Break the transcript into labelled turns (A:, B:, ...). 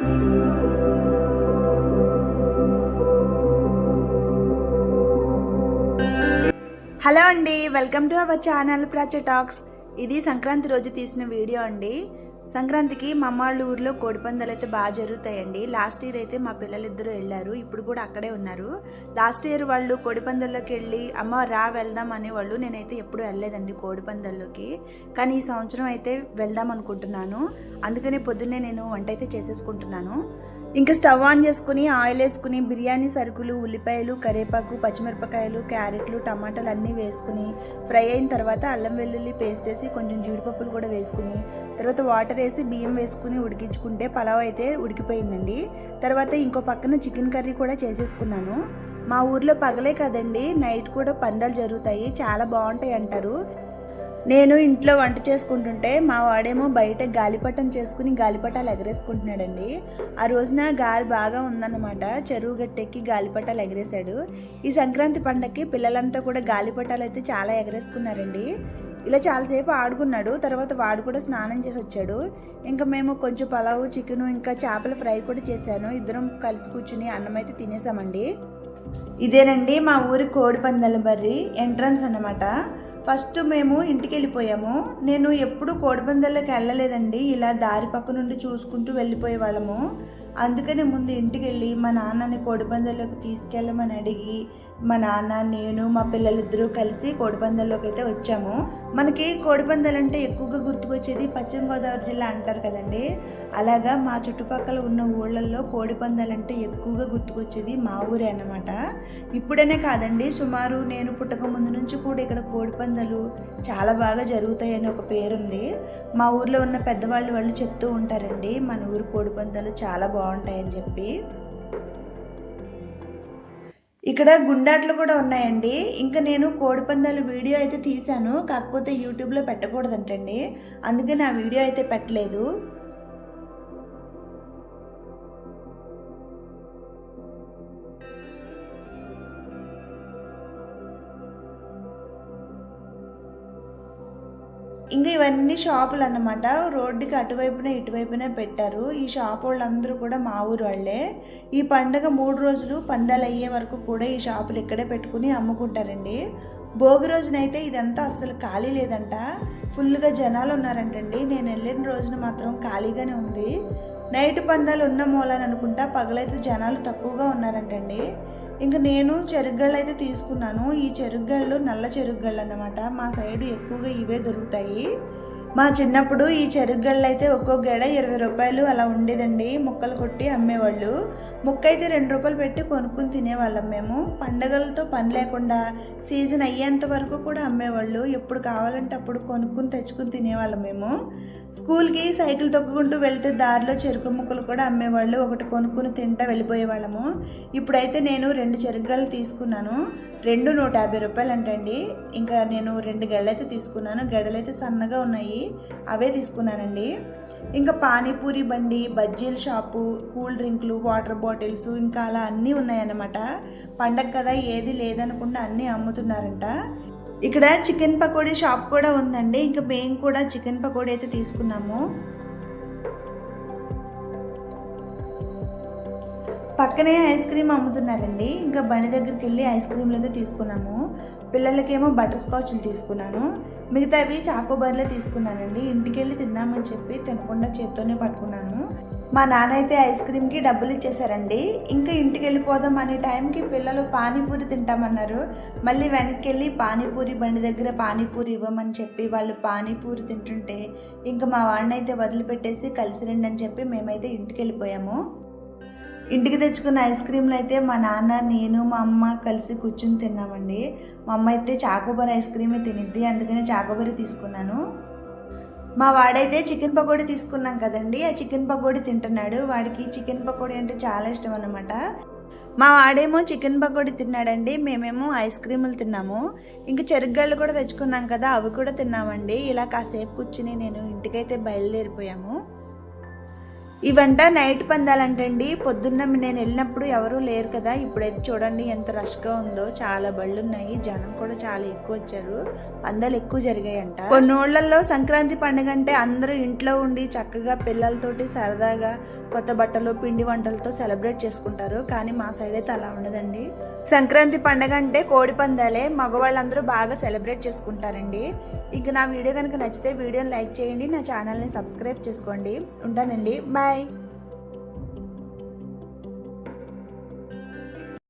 A: Hello అండి welcome to our channel Pracha talks. ఇది సంక్రాంతి రోజు తీసిన వీడియో అండి. సంక్రాంతికి మా అమ్మ వాళ్ళ ఊర్లో కోడిపందాలు అయితే బాగా జరుగుతాయండి. లాస్ట్ ఇయర్ అయితే మా పిల్లలిద్దరూ వెళ్ళారు. ఇప్పుడు కూడా అక్కడే ఉన్నారు. లాస్ట్ ఇయర్ వాళ్ళు కోడిపందాల్లోకి వెళ్ళి అమ్మ రా వెళ్దాం అనేవాళ్ళు. నేనైతే ఎప్పుడు వెళ్ళలేదండి కోడిపందాల్లోకి కానీ ఈ సంవత్సరం అయితే వెళ్దాం అనుకుంటున్నాను. అందుకనే పొద్దున్నే నేను వంట అయితే చేసేసుకుంటున్నాను. ఇంకా స్టవ్ ఆన్ చేసుకుని ఆయిల్ వేసుకుని బిర్యానీ సరుకులు ఉల్లిపాయలు కరివేపాకు పచ్చిమిరపకాయలు క్యారెట్లు టమాటాలు అన్నీ వేసుకుని ఫ్రై అయిన తర్వాత అల్లం వెల్లుల్లి పేస్ట్ వేసి కొంచెం జీడిపప్పులు కూడా వేసుకుని తర్వాత వాటర్ వేసి బియ్యం వేసుకుని ఉడికించుకుంటే పలావ్ అయితే ఉడికిపోయిందండి. తర్వాత ఇంకో పక్కన చికెన్ కర్రీ కూడా చేసేసుకున్నాను. మా ఊర్లో పగలే కదండి నైట్ కూడా పందాలు జరుగుతాయి చాలా బాగుంటాయి అంటారు. నేను ఇంట్లో వంట చేసుకుంటుంటే మా వాడేమో బయట గాలిపటం చేసుకుని గాలిపటాలు ఎగరేసుకుంటున్నాడండి. ఆ రోజున గాలి బాగా ఉందన్నమాట. చెరువు గట్టెక్కి గాలిపటాలు ఎగరేశాడు. ఈ సంక్రాంతి పండగకి పిల్లలంతా కూడా గాలిపటాలు అయితే చాలా ఎగరేసుకున్నారండి. ఇలా చాలాసేపు ఆడుకున్నాడు. తర్వాత వాడు కూడా స్నానం చేసి వచ్చాడు. ఇంకా మేము కొంచెం పలావు చికెను ఇంకా చేపల ఫ్రై కూడా చేశాను. ఇద్దరం కలిసి కూర్చుని అన్నం అయితే తినేసామండి. ఇదేనండి మా ఊరి కోడిపందాల బర్రి ఎంట్రన్స్ అనమాట ఫస్ట్ మేము ఇంటికి వెళ్ళిపోయాము నేను ఎప్పుడు కోడిపందాల్లోకి వెళ్ళలేదండి. ఇలా దారి పక్క నుండి చూసుకుంటూ వెళ్ళిపోయే వాళ్ళము. అందుకని ముందు ఇంటికి వెళ్ళి మా నాన్నని కోడిపందాల్లోకి తీసుకెళ్ళమని అడిగి మా నాన్న నేను మా పిల్లలిద్దరూ కలిసి కోడిపందాల్లోకి అయితే వచ్చాము. మనకి కోడిపందాలు అంటే ఎక్కువగా గుర్తుకొచ్చేది పశ్చిమ గోదావరి జిల్లా అంటారు కదండి. అలాగా మా చుట్టుపక్కల ఉన్న ఊళ్ళల్లో కోడిపందాలు అంటే ఎక్కువగా గుర్తుకొచ్చేది మా ఊరే అన్నమాట. ఇప్పుడనే కాదండి సుమారు నేను పుట్టక ముందు నుంచి కూడా ఇక్కడ కోడిపందాలు చాలా బాగా జరుగుతాయని ఒక పేరుంది. మా ఊర్లో ఉన్న పెద్దవాళ్ళు వాళ్ళు చెప్తూ ఉంటారండి మన ఊరు కోడిపందాలు చాలా బాగుంటాయని చెప్పి. ఇక్కడ గుండాట్లు కూడా ఉన్నాయండి. ఇంకా నేను కోడిపందాలు వీడియో అయితే తీశాను కాకపోతే యూట్యూబ్లో పెట్టకూడదంటండి. అందుకని ఆ వీడియో అయితే పెట్టలేదు. ఇంకా ఇవన్నీ షాపులు అన్నమాట. రోడ్డుకి అటువైపున ఇటువైపునే పెట్టారు. ఈ షాప్ వాళ్ళందరూ కూడా మా ఊరు వాళ్ళే. ఈ పండగ మూడు రోజులు పందాలు అయ్యే వరకు కూడా ఈ షాపులు ఇక్కడే పెట్టుకుని అమ్ముకుంటారండి. భోగి రోజునైతే ఇదంతా అస్సలు ఖాళీ లేదంట. ఫుల్గా జనాలు ఉన్నారంటండి. నేను వెళ్ళిన రోజున మాత్రం ఖాళీగానే ఉంది. నైట్ పందాలు ఉన్న మూలని అనుకుంటా పగలైతే జనాలు తక్కువగా ఉన్నారంటండి. ఇంకా నేను చెరుగ్గళ్ళు అయితే తీసుకున్నాను. ఈ చెరుగ్గళ్ళు నల్ల చెరుగ్గళ్ళు అన్నమాట మా సైడ్ ఎక్కువగా ఇవే దొరుకుతాయి. మా చిన్నప్పుడు ఈ చెరుగ్గళ్ళు అయితే ఒక్కో గడ ఇరవై రూపాయలు అలా ఉండేదండి. ముక్కలు కొట్టి అమ్మేవాళ్ళు. ముక్క అయితే రెండు రూపాయలు పెట్టి కొనుక్కుని తినేవాళ్ళం మేము. పండగలతో పని లేకుండా సీజన్ అయ్యేంత వరకు కూడా అమ్మేవాళ్ళు. ఎప్పుడు కావాలంటే అప్పుడు కొనుక్కుని తెచ్చుకుని తినేవాళ్ళం మేము. స్కూల్కి సైకిల్ తొక్కుకుంటూ వెళ్తే దారిలో చెరుకు ముక్కలు కూడా అమ్మేవాళ్ళు. ఒకటి కొనుక్కుని తింటా వెళ్ళిపోయేవాళ్ళము. ఇప్పుడైతే నేను రెండు చెరుకుగళ్ళు తీసుకున్నాను. రెండు నూట యాభై రూపాయలు అంటండి ఇంకా నేను రెండు గళ్ళైతే తీసుకున్నాను. గడలైతే సన్నగా ఉన్నాయి. అవే తీసుకున్నానండి ఇంకా పానీపూరి బండి బజ్జీల షాపు కూల్ డ్రింక్లు వాటర్ బాటిల్స్ ఇంకా అలా అన్నీ ఉన్నాయన్నమాట. పండగ కదా ఏది లేదనకుండా అన్నీ అమ్ముతున్నారంట. ఇక్కడ చికెన్ పకోడీ షాప్ కూడా ఉందండి. ఇంకా మేము కూడా చికెన్ పకోడీ అయితే తీసుకున్నాము. పక్కనే ఐస్ క్రీమ్ అమ్ముతున్నారండి. ఇంకా బండి దగ్గరికి వెళ్ళి ఐస్ క్రీమ్లు అయితే తీసుకున్నాము. పిల్లలకేమో బటర్ స్కాచ్లు తీసుకున్నాను. మిగతావి చాకోబార్లే తీసుకున్నానండి. ఇంటికి వెళ్ళి తిందామని చెప్పి తినకుండా చేత్తోనే పట్టుకున్నాను. మా నాన్న అయితే ఐస్ క్రీమ్కి డబ్బులు ఇచ్చేసారండి. ఇంకా ఇంటికి వెళ్ళిపోదాం అనే టైంకి పిల్లలు పానీపూరి తింటామన్నారు. మళ్ళీ వెనక్కి వెళ్ళి పానీపూరి బండి దగ్గర పానీపూరి ఇవ్వమని చెప్పి వాళ్ళు పానీపూరి తింటుంటే ఇంకా మా వాడినైతే వదిలిపెట్టేసి కలిసి రండి అని చెప్పి మేమైతే ఇంటికి వెళ్ళిపోయాము ఇంటికి తెచ్చుకున్న ఐస్ క్రీమ్లు అయితే మా నాన్న నేను మా అమ్మ కలిసి కూర్చుని తిన్నామండి. మా అమ్మ అయితే చాకోబార్ ఐస్ క్రీమే తినిద్ది అందుకనే చాకోబారి తీసుకున్నాను. మా వాడైతే చికెన్ పకోడీ తీసుకున్నాం కదండి ఆ చికెన్ పకోడీ తింటున్నాడు. వాడికి చికెన్ పకోడీ అంటే చాలా ఇష్టం అనమాట మా వాడేమో చికెన్ పకోడీ తిన్నాడండి మేమేమో ఐస్ క్రీములు తిన్నాము. ఇంకా చెరుగ్గళ్ళు కూడా తెచ్చుకున్నాం కదా అవి కూడా తిన్నామండి. ఇలా కాసేపు కూర్చుని నేను ఇంటికైతే బయలుదేరిపోయాము. ఈ వంట నైట్ పందాలంటండి. పొద్దున్న నేను వెళ్ళినప్పుడు ఎవరూ లేరు కదా. ఇప్పుడైతే చూడండి ఎంత రష్గా ఉందో. చాలా బళ్ళు ఉన్నాయి జనం కూడా చాలా ఎక్కువ వచ్చారు. పందాలు ఎక్కువ జరిగాయంట. కొన్ని సంక్రాంతి పండుగ అంటే అందరూ ఇంట్లో ఉండి చక్కగా పిల్లలతోటి సరదాగా కొత్త బట్టలు పిండి వంటలతో సెలబ్రేట్ చేసుకుంటారు. కానీ మా సైడ్ అయితే అలా ఉండదండి. సంక్రాంతి పండుగ అంటే కోడి పందాలే. మగవాళ్ళందరూ బాగా సెలబ్రేట్ చేసుకుంటారండి. ఇక నా వీడియో కనుక నచ్చితే వీడియోని లైక్ చేయండి. నా ఛానల్ని సబ్స్క్రైబ్ చేసుకోండి. ఉంటానండి. బాయ్. Bye.